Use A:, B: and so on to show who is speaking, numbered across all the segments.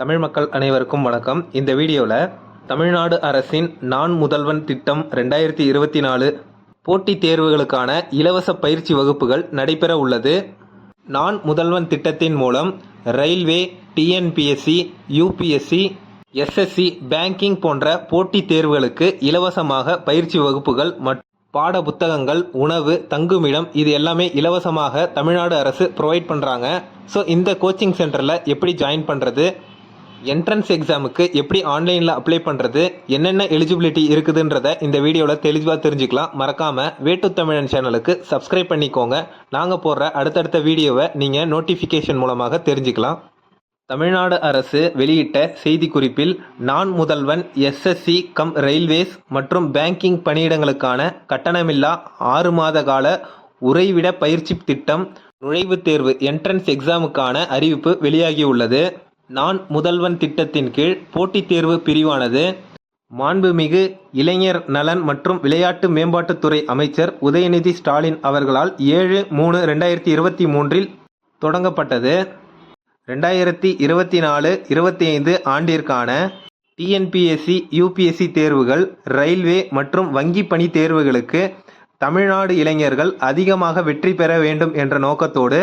A: தமிழ் மக்கள் அனைவருக்கும் வணக்கம். இந்த வீடியோவில் தமிழ்நாடு அரசின் நான் முதல்வன் திட்டம் ரெண்டாயிரத்தி இருபத்தி நாலு போட்டித் தேர்வுகளுக்கான இலவச பயிற்சி வகுப்புகள் நடைபெற உள்ளது. நான் முதல்வன் திட்டத்தின் மூலம் railway TNPSC UPSC SSC banking போன்ற போட்டித் தேர்வுகளுக்கு இலவசமாக பயிற்சி வகுப்புகள் மற்றும் பாட புத்தகங்கள் உணவு தங்குமிடம் இது எல்லாமே இலவசமாக தமிழ்நாடு அரசு ப்ரொவைட் பண்ணுறாங்க ஸோ இந்த கோச்சிங் சென்டரில் எப்படி ஜாயின் பண்ணுறது என்ட்ரன்ஸ் எக்ஸாமுக்கு எப்படி ஆன்லைனில் அப்ளை பண்ணுறது என்னென்ன எலிஜிபிலிட்டி இருக்குதுன்றத இந்த வீடியோவில் தெளிவாக தெரிஞ்சுக்கலாம். மறக்காமல் வேட்டு தமிழன் சேனலுக்கு சப்ஸ்கிரைப் பண்ணிக்கோங்க. நாங்கள் போடுற அடுத்தடுத்த வீடியோவை நீங்கள் நோட்டிஃபிகேஷன் மூலமாக தெரிஞ்சுக்கலாம். தமிழ்நாடு அரசு வெளியிட்ட செய்திக்குறிப்பில் Naan Mudhalvan SSC cum railways மற்றும் பேங்கிங் பணியிடங்களுக்கான கட்டணமில்லா ஆறு மாத கால உறைவிட பயிற்சி திட்டம் நுழைவுத் தேர்வு என்ட்ரன்ஸ் எக்ஸாமுக்கான அறிவிப்பு வெளியாகியுள்ளது. நான் முதல்வன் திட்டத்தின் கீழ் போட்டித் தேர்வு பிரிவானது மாண்புமிகு இளைஞர் நலன் மற்றும் விளையாட்டு மேம்பாட்டுத்துறை அமைச்சர் உதயநிதி ஸ்டாலின் அவர்களால் ஏழு மூணு ரெண்டாயிரத்தி இருபத்தி மூன்றில் தொடங்கப்பட்டது. ரெண்டாயிரத்தி இருபத்தி நாலு இருபத்தி ஐந்து ஆண்டிற்கான டிஎன்பிஎஸ்சி யூபிஎஸ்சி தேர்வுகள் ரயில்வே மற்றும் வங்கி பணி தேர்வுகளுக்கு தமிழ்நாடு இளைஞர்கள் அதிகமாக வெற்றி பெற வேண்டும் என்ற நோக்கத்தோடு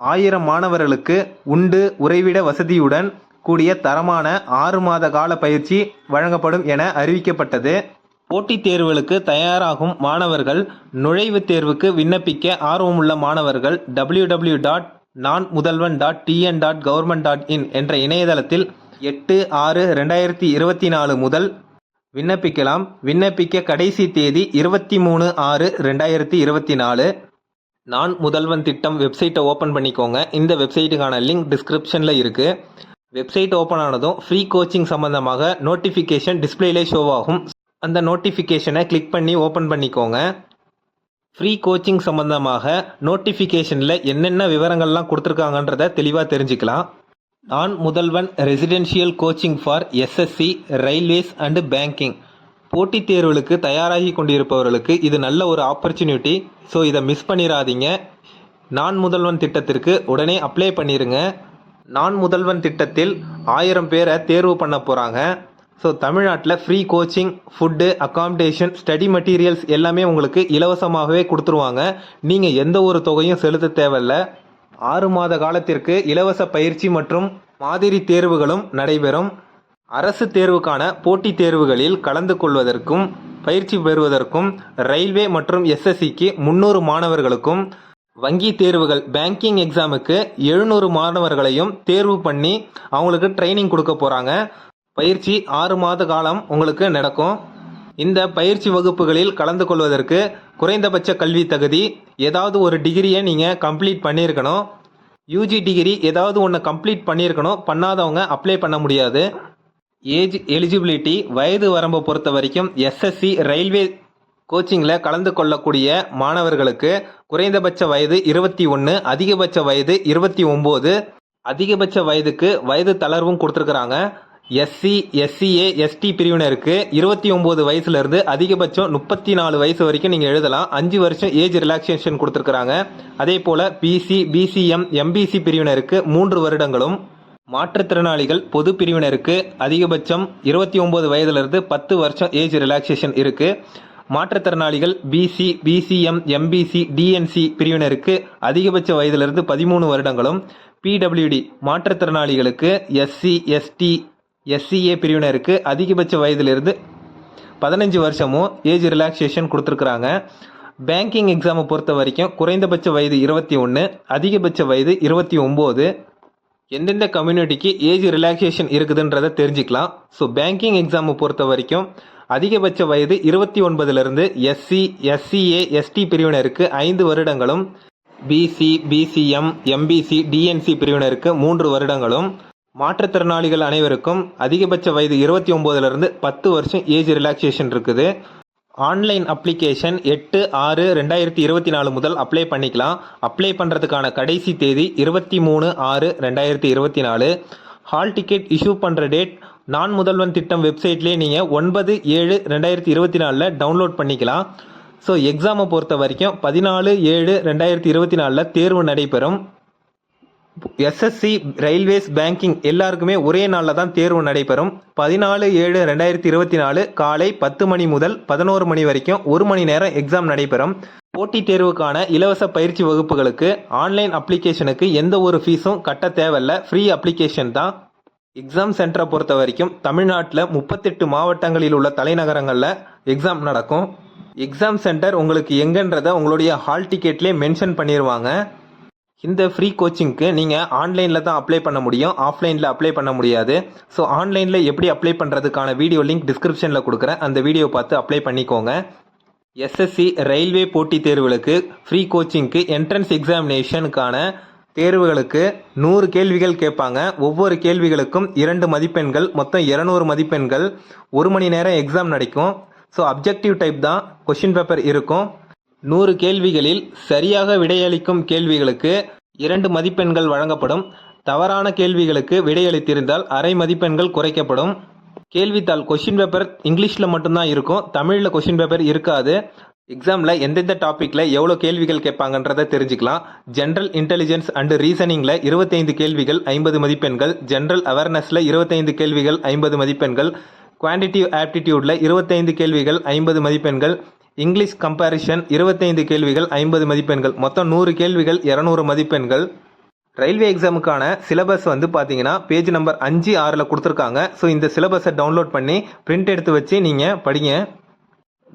A: ஆயிரம் மாணவர்களுக்கு உண்டு உறைவிட வசதியுடன் கூடிய தரமான ஆறு மாத கால பயிற்சி வழங்கப்படும் என அறிவிக்கப்பட்டது. போட்டித் தேர்வுகளுக்கு தயாராகும் மாணவர்கள் நுழைவுத் தேர்வுக்கு விண்ணப்பிக்க ஆர்வமுள்ள மாணவர்கள் W W dot Naan Mudhalvan dot TN dot government dot in என்ற இணையதளத்தில் எட்டு ஆறு ரெண்டாயிரத்தி இருபத்தி நாலு முதல் விண்ணப்பிக்கலாம். விண்ணப்பிக்க கடைசி தேதி இருபத்தி மூணு ஆறு ரெண்டாயிரத்தி இருபத்தி நாலு. நான் முதல்வன் திட்டம் வெப்சைட்டை ஓப்பன் பண்ணிக்கோங்க. இந்த வெப்சைட்டுக்கான லிங்க் டிஸ்கிரிப்ஷனில் இருக்குது வெப்சைட் ஓப்பன் ஆனதும் ஃப்ரீ கோச்சிங் சம்மந்தமாக நோட்டிஃபிகேஷன் டிஸ்பிளேலே ஷோ ஆகும். அந்த நோட்டிஃபிகேஷனை கிளிக் பண்ணி ஓப்பன் பண்ணிக்கோங்க. ஃப்ரீ கோச்சிங் சம்மந்தமாக நோட்டிஃபிகேஷனில் என்னென்ன விவரங்கள்லாம் கொடுத்துருக்காங்கன்றத தெளிவாக தெரிஞ்சுக்கலாம். Naan Mudhalvan residential coaching for SSC railways and banking போட்டித் தேர்வுகளுக்கு தயாராகி கொண்டிருப்பவர்களுக்கு இது நல்ல ஒரு ஆப்பர்ச்சுனிட்டி ஸோ இதை மிஸ் பண்ணிடாதீங்க நான் முதல்வன் திட்டத்திற்கு உடனே அப்ளை பண்ணிடுங்க நான் முதல்வன் திட்டத்தில் ஆயிரம் பேரை தேர்வு பண்ண போகிறாங்க ஸோ தமிழ்நாட்டில் free coaching food accommodation study materials எல்லாமே உங்களுக்கு இலவசமாகவே கொடுத்துருவாங்க. நீங்கள் எந்த ஒரு தொகையும் செலுத்த தேவையில்ல. ஆறு மாத காலத்திற்கு இலவச பயிற்சி மற்றும் மாதிரி தேர்வுகளும் நடைபெறும். அரசு தேர்வுக்கான போட்டித் தேர்வுகளில் கலந்து கொள்வதற்கும் பயிற்சி பெறுவதற்கும் ரயில்வே மற்றும் எஸ்எஸ்சிக்கு முந்நூறு மாணவர்களுக்கும் வங்கி தேர்வுகள் பேங்கிங் எக்ஸாமுக்கு எழுநூறு மாணவர்களையும் தேர்வு பண்ணி அவங்களுக்கு ட்ரைனிங் கொடுக்க போகிறாங்க பயிற்சி ஆறு மாத காலம் உங்களுக்கு நடக்கும். இந்த பயிற்சி வகுப்புகளில் கலந்து கொள்வதற்கு குறைந்தபட்ச கல்வி தகுதி ஏதாவது ஒரு டிகிரியை நீங்கள் கம்ப்ளீட் பண்ணியிருக்கணும். யூஜி டிகிரி ஏதாவது ஒன்று கம்ப்ளீட் பண்ணியிருக்கணும். பண்ணாதவங்க அப்ளை பண்ண முடியாது. ஏஜ் எலிஜிபிலிட்டி வயது வரம்பை பொறுத்த வரைக்கும் எஸ்எஸ்சி ரயில்வே கோச்சிங்கில் கலந்து கொள்ளக்கூடிய மாணவர்களுக்கு குறைந்தபட்ச வயது இருபத்தி ஒன்று அதிகபட்ச வயது இருபத்தி ஒம்பது அதிகபட்ச வயதுக்கு வயது தளர்வும் கொடுத்துருக்குறாங்க. எஸ்சி எஸ்சிஏ எஸ்டி பிரிவினருக்கு இருபத்தி ஒம்பது வயசுலேருந்து அதிகபட்சம் முப்பத்தி நாலு வயசு வரைக்கும் நீங்கள் எழுதலாம். அஞ்சு வருஷம் ஏஜ் ரிலாக்ஸேஷன் கொடுத்துருக்குறாங்க. அதே போல் பிசி பிசிஎம் எம்பிசி பிரிவினருக்கு மூன்று வருடங்களும் மாற்றுத்திறனாளிகள் பொது பிரிவினருக்கு அதிகபட்சம் இருபத்தி ஒம்பது வயதிலிருந்து பத்து வருஷம் ஏஜ் ரிலாக்ஸேஷன் இருக்குது மாற்றுத்திறனாளிகள் பிசி பிசிஎம் எம்பிசி டிஎன்சி பிரிவினருக்கு அதிகபட்ச வயதிலிருந்து பதிமூணு வருடங்களும் பிடபிள்யூடி மாற்றுத்திறனாளிகளுக்கு எஸ்சி எஸ்டி எஸ்சிஏ பிரிவினருக்கு அதிகபட்ச வயதிலிருந்து பதினஞ்சு வருஷமும் ஏஜ் ரிலாக்ஸேஷன் கொடுத்துருக்குறாங்க. பேங்கிங் எக்ஸாமை பொறுத்த வரைக்கும் குறைந்தபட்ச வயது இருபத்தி ஒன்று அதிகபட்ச வயது இருபத்தி ஒம்பது எந்தெந்த கம்யூனிட்டிக்கு ஏஜ் ரிலாக்ஸேஷன் இருக்குதுன்றதை தெரிஞ்சுக்கலாம். ஸோ பேங்கிங் எக்ஸாமை பொறுத்த வரைக்கும் அதிகபட்ச வயது இருபத்தி ஒன்பதுலேருந்து எஸ்சி எஸ்சிஏ எஸ்டி பிரிவினருக்கு ஐந்து வருடங்களும் பிசி பிசிஎம் எம்பிசி டிஎன்சி பிரிவினருக்கு மூன்று வருடங்களும் மாற்றுத்திறனாளிகள் அனைவருக்கும் அதிகபட்ச வயது இருபத்தி ஒம்போதுலேருந்து பத்து வருஷம் ஏஜ் ரிலாக்ஸேஷன் இருக்குது. ஆன்லைன் அப்ளிகேஷன் எட்டு ஆறு ரெண்டாயிரத்தி இருபத்தி நாலு முதல் அப்ளை பண்ணிக்கலாம். அப்ளை பண்ணுறதுக்கான கடைசி தேதி இருபத்தி மூணு ஆறு ரெண்டாயிரத்தி இருபத்தி நாலு. ஹால் டிக்கெட் இஷ்யூ பண்ணுற டேட் நான் முதல்வன் திட்டம் வெப்சைட்லேயே நீங்கள் ஒன்பது ஏழு ரெண்டாயிரத்தி இருபத்தி நாலில் டவுன்லோட் பண்ணிக்கலாம். ஸோ எக்ஸாமை பொறுத்த வரைக்கும் பதினாலு ஏழு ரெண்டாயிரத்தி இருபத்தி நாலில் தேர்வு நடைபெறும். எஸ்எஸ்சி ரயில்வேஸ் பேங்கிங் எல்லாருக்குமே ஒரே நாளில் தான் தேர்வு நடைபெறும். பதினாலு ஏழு ரெண்டாயிரத்தி இருபத்தி நாலு காலை பத்து மணி முதல் பதினோரு மணி வரைக்கும் ஒரு மணி நேரம் எக்ஸாம் நடைபெறும். போட்டித் தேர்வுக்கான இலவச பயிற்சி வகுப்புகளுக்கு ஆன்லைன் அப்ளிகேஷனுக்கு எந்த ஒரு ஃபீஸும் கட்ட தேவையில்ல. ஃப்ரீ அப்ளிகேஷன் தான். எக்ஸாம் சென்டரை பொறுத்த வரைக்கும் தமிழ்நாட்டில் முப்பத்தெட்டு மாவட்டங்களில் உள்ள தலைநகரங்களில் எக்ஸாம் நடக்கும். எக்ஸாம் சென்டர் உங்களுக்கு எங்கன்றதை உங்களுடைய ஹால் டிக்கெட்லேயே மென்ஷன் பண்ணிடுவாங்க இந்த ஃப்ரீ கோச்சிங்க்கு நீங்கள் ஆன்லைனில் தான் அப்ளை பண்ண முடியும். ஆஃப்லைனில் அப்ளை பண்ண முடியாது. ஸோ ஆன்லைனில் எப்படி அப்ளை பண்ணுறதுக்கான வீடியோ லிங்க் டிஸ்கிரிப்ஷனில் கொடுக்குறேன். அந்த வீடியோ பார்த்து அப்ளை பண்ணிக்கோங்க. எஸ்எஸ்சி ரயில்வே போட்டித் தேர்வுகளுக்கு ஃப்ரீ கோச்சிங்க்கு என்ட்ரன்ஸ் எக்ஸாமினேஷனுக்கான தேர்வுகளுக்கு நூறு கேள்விகள் கேட்பாங்க. ஒவ்வொரு கேள்விகளுக்கும் இரண்டு மதிப்பெண்கள் மொத்தம் இரநூறு மதிப்பெண்கள். ஒரு மணி நேரம் எக்ஸாம் நடக்கும். ஸோ அப்ஜெக்டிவ் டைப் தான் கொஷின் பேப்பர் இருக்கும். நூறு கேள்விகளில் சரியாக விடையளிக்கும் கேள்விகளுக்கு இரண்டு மதிப்பெண்கள் வழங்கப்படும். தவறான கேள்விகளுக்கு விடையளித்திருந்தால் அரை மதிப்பெண்கள் குறைக்கப்படும். கேள்வித்தாள் கொஷின் பேப்பர் இங்கிலீஷில் மட்டும்தான் இருக்கும். தமிழில் கொஷின் பேப்பர் இருக்காது. எக்ஸாமில் எந்தெந்த டாப்பிக்கில் எவ்வளோ கேள்விகள் கேட்பாங்கன்றதை தெரிஞ்சுக்கலாம். ஜென்ரல் இன்டெலிஜென்ஸ் அண்டு ரீசனிங்கில் இருபத்தைந்து கேள்விகள் ஐம்பது மதிப்பெண்கள். ஜென்ரல் அவேர்னஸில் இருபத்தைந்து கேள்விகள் ஐம்பது மதிப்பெண்கள். குவான்டிட்டிவ் ஆப்டிடியூடில் இருபத்தைந்து கேள்விகள் ஐம்பது மதிப்பெண்கள். இங்கிலீஷ் கம்பேரிஷன் இருபத்தைந்து கேள்விகள் ஐம்பது மதிப்பெண்கள். மொத்தம் நூறு கேள்விகள் இரநூறு மதிப்பெண்கள். ரயில்வே எக்ஸாமுக்கான சிலபஸ் வந்து பார்த்தீங்கன்னா பேஜ் நம்பர் அஞ்சு ஆறில் கொடுத்துருக்காங்க. ஸோ இந்த சிலபஸை டவுன்லோட் பண்ணி பிரிண்ட் எடுத்து வச்சு நீங்கள் படிங்க.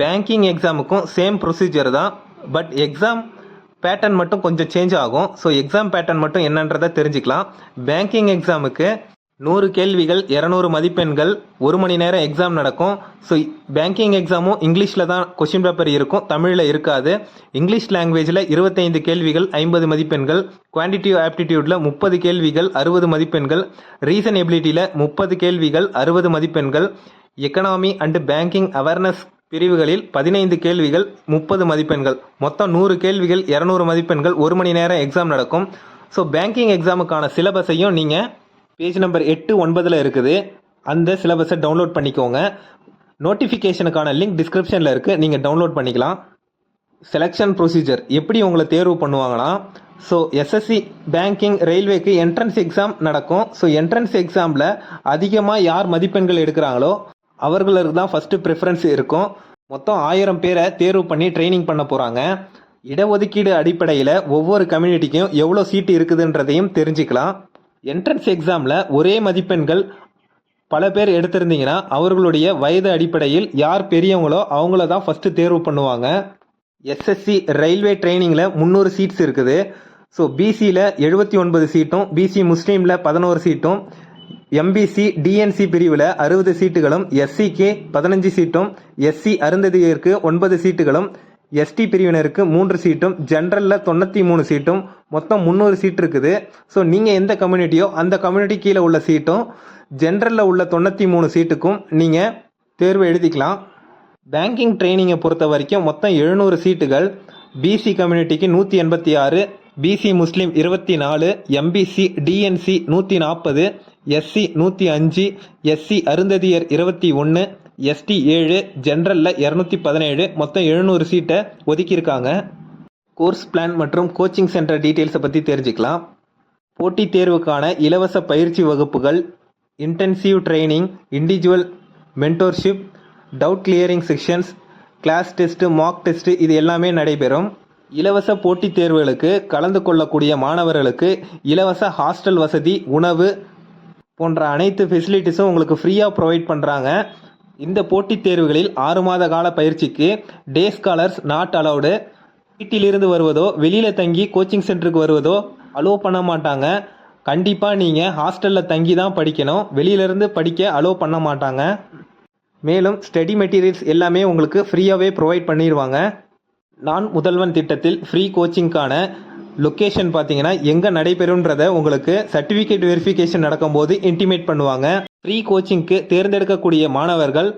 A: பேங்கிங் எக்ஸாமுக்கும் சேம் ப்ரொசீஜர் தான். பட் எக்ஸாம் பேட்டர்ன் மட்டும் கொஞ்சம் சேஞ்ச் ஆகும். ஸோ எக்ஸாம் பேட்டர்ன் மட்டும் என்னன்றதை தெரிஞ்சுக்கலாம். பேங்கிங் எக்ஸாமுக்கு நூறு கேள்விகள் இரநூறு மதிப்பெண்கள் ஒரு மணி நேரம் எக்ஸாம் நடக்கும். ஸோ பேங்கிங் எக்ஸாமும் இங்கிலீஷில் தான் கொஷின் பேப்பர் இருக்கும். தமிழில் இருக்காது. இங்கிலீஷ் லாங்குவேஜில் இருபத்தைந்து கேள்விகள் ஐம்பது மதிப்பெண்கள். குவான்டிட்டிவ் ஆப்டிடியூடில் முப்பது கேள்விகள் அறுபது மதிப்பெண்கள். ரீசன் எபிலிட்டியில் முப்பது கேள்விகள் அறுபது மதிப்பெண்கள். எக்கனாமி அண்டு பேங்கிங் அவேர்னஸ் பிரிவுகளில் பதினைந்து கேள்விகள் முப்பது மதிப்பெண்கள். மொத்தம் நூறு கேள்விகள் இரநூறு மதிப்பெண்கள் ஒரு மணி நேரம் எக்ஸாம் நடக்கும். ஸோ பேங்கிங் எக்ஸாமுக்கான சிலபஸையும் நீங்கள் பேஜ் நம்பர் எட்டு ஒன்பதில் இருக்குது. அந்த சிலபஸை டவுன்லோட் பண்ணிக்கோங்க. நோட்டிஃபிகேஷனுக்கான லிங்க் டிஸ்கிரிப்ஷனில் இருக்குது நீங்கள் டவுன்லோட் பண்ணிக்கலாம். செலெக்ஷன் ப்ரொசீஜர் எப்படி உங்களை தேர்வு பண்ணுவாங்கன்னா ஸோ எஸ்எஸ்சி பேங்கிங் ரயில்வேக்கு என்ட்ரன்ஸ் எக்ஸாம் நடக்கும். ஸோ என்ட்ரன்ஸ் எக்ஸாமில் அதிகமாக யார் மதிப்பெண்கள் எடுக்கிறாங்களோ அவர்களுக்கு தான் ஃபஸ்ட்டு ப்ரிஃபரன்ஸ் இருக்கும். மொத்தம் ஆயிரம் பேரை தேர்வு பண்ணி ட்ரைனிங் பண்ண போகிறாங்க இடஒதுக்கீடு அடிப்படையில் ஒவ்வொரு கம்யூனிட்டிக்கும் எவ்வளோ சீட்டு இருக்குதுன்றதையும் தெரிஞ்சுக்கலாம். என்ட்ரன்ஸ் எக்ஸாமில் ஒரே மதிப்பெண்கள் பல பேர் எடுத்திருந்தீங்கன்னா அவர்களுடைய வயது அடிப்படையில் யார் பெரியவங்களோ அவங்கள தான் ஃபஸ்ட்டு தேர்வு பண்ணுவாங்க. எஸ்எஸ்சி ரயில்வே ட்ரைனிங்கில் முந்நூறு சீட்ஸ் இருக்குது. ஸோ பிசியில் எழுபத்தி ஒன்பது சீட்டும் பிசி முஸ்லீமில் பதினோரு சீட்டும் எம்பிசி டிஎன்சி பிரிவில் அறுபது சீட்டுகளும் எஸ்சிக்கு பதினஞ்சு சீட்டும் எஸ்சி அருந்ததியருக்கு ஒன்பது சீட்டுகளும் எஸ்டி பிரிவினருக்கு மூன்று சீட்டும் ஜென்ரலில் தொண்ணூற்றி மூணு சீட்டும் மொத்தம் முந்நூறு சீட் இருக்குது. ஸோ நீங்கள் எந்த கம்யூனிட்டியோ அந்த கம்யூனிட்டி கீழே உள்ள சீட்டும் ஜென்ரலில் உள்ள தொண்ணூற்றி மூணு சீட்டுக்கும் நீங்கள் தேர்வு எழுதிக்கலாம். பேங்கிங் ட்ரைனிங்கை பொறுத்த வரைக்கும் மொத்தம் எழுநூறு சீட்டுகள். பிசி கம்யூனிட்டிக்கு நூற்றி எண்பத்தி ஆறு பிசி முஸ்லீம் இருபத்தி நாலு எம்பிசி டிஎன்சி நூற்றி நாற்பது எஸ்சி நூற்றி அஞ்சு எஸ்சி அருந்ததியர் இருபத்தி ஒன்று எஸ்டி ஏழு ஜென்ரலில் இரநூத்தி பதினேழு மொத்தம் எழுநூறு சீட்டை ஒதுக்கியிருக்காங்க. கோர்ஸ் பிளான் மற்றும் கோச்சிங் சென்டர் டீட்டெயில்ஸை பற்றி தெரிஞ்சுக்கலாம். போட்டித் தேர்வுக்கான இலவச பயிற்சி வகுப்புகள் intensive training individual mentorship doubt clearing sessions class test mock test இது எல்லாமே நடைபெறும். இலவச போட்டித் தேர்வுகளுக்கு கலந்து கொள்ளக்கூடிய மாணவர்களுக்கு இலவச ஹாஸ்டல் வசதி உணவு போன்ற அனைத்து ஃபெசிலிட்டிஸும் உங்களுக்கு ஃப்ரீயாக ப்ரொவைட் பண்ணுறாங்க இந்த போட்டித் தேர்வுகளில் ஆறு மாத கால பயிற்சிக்கு டே ஸ்காலர்ஸ் நாட் அலவுடு வீட்டிலிருந்து வருவதோ வெளியில் தங்கி கோச்சிங் சென்டருக்கு வருவதோ அலோவ் பண்ண மாட்டாங்க. கண்டிப்பாக நீங்கள் ஹாஸ்டலில் தங்கி தான் படிக்கணும். வெளியிலேருந்து படிக்க அலோவ் பண்ண மாட்டாங்க. மேலும் ஸ்டடி மெட்டீரியல்ஸ் எல்லாமே உங்களுக்கு ஃப்ரீயாகவே ப்ரொவைட் பண்ணிடுவாங்க நான் முதல்வன் திட்டத்தில் ஃப்ரீ கோச்சிங்க்கான லொக்கேஷன் பார்த்தீங்கன்னா எங்கே நடைபெறும்ன்றத உங்களுக்கு சர்டிஃபிகேட் வெரிஃபிகேஷன் நடக்கும்போது இன்டிமேட் பண்ணுவாங்க. ஃப்ரீ கோச்சிங்க்கு தேர்ந்தெடுக்கக்கூடிய மாணவர்கள்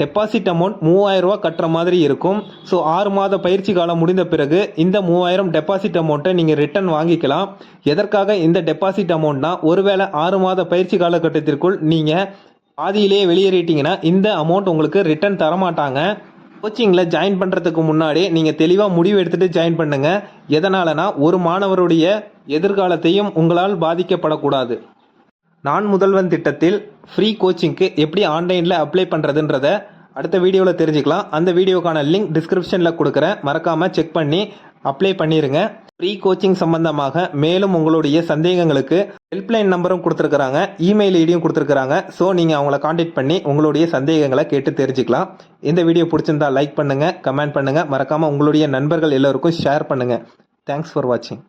A: டெபாசிட் அமௌண்ட் மூவாயிரம் ரூபா கட்டுற மாதிரி இருக்கும். ஸோ ஆறு மாத பயிற்சி காலம் முடிந்த பிறகு இந்த மூவாயிரம் டெபாசிட் அமௌண்ட்டை நீங்கள் ரிட்டர்ன் வாங்கிக்கலாம். எதற்காக இந்த டெபாசிட் அமௌண்ட்னா ஒருவேளை ஆறு மாத பயிற்சி காலகட்டத்திற்குள் நீங்கள் பாதியிலேயே வெளியேறிட்டீங்கன்னா இந்த அமௌண்ட் உங்களுக்கு ரிட்டர்ன் தரமாட்டாங்க. கோச்சிங்கில் ஜாயின் பண்ணுறதுக்கு முன்னாடி நீங்கள் தெளிவாக முடிவு எடுத்துகிட்டு ஜாயின் பண்ணுங்கள் எதனாலனா ஒரு மாணவருடைய எதிர்காலத்தையும் உங்களால் பாதிக்கப்படக்கூடாது. நான் முதல்வன் திட்டத்தில் ஃப்ரீ கோச்சிங்க்கு எப்படி ஆன்லைனில் அப்ளை பண்ணுறதுன்றத அடுத்த வீடியோவில் தெரிஞ்சுக்கலாம். அந்த வீடியோக்கான லிங்க் டிஸ்கிரிப்ஷனில் கொடுக்குறேன். மறக்காமல் செக் பண்ணி அப்ளை பண்ணிடுங்க ஃப்ரீ கோச்சிங் சம்பந்தமாக மேலும் உங்களுடைய சந்தேகங்களுக்கு ஹெல்ப்லைன் நம்பரும் கொடுத்துருக்குறாங்க. இமெயில் ஐடியும் கொடுத்துருக்குறாங்க. ஸோ நீங்கள் அவங்கள காண்டாக்ட் பண்ணி உங்களுடைய சந்தேகங்களை கேட்டு தெரிஞ்சுக்கலாம். இந்த வீடியோ பிடிச்சிருந்தா லைக் பண்ணுங்கள் கமெண்ட் பண்ணுங்கள் மறக்காமல் உங்களுடைய நண்பர்கள் எல்லோருக்கும் ஷேர் பண்ணுங்கள் தேங்க்ஸ் ஃபார் வாட்சிங்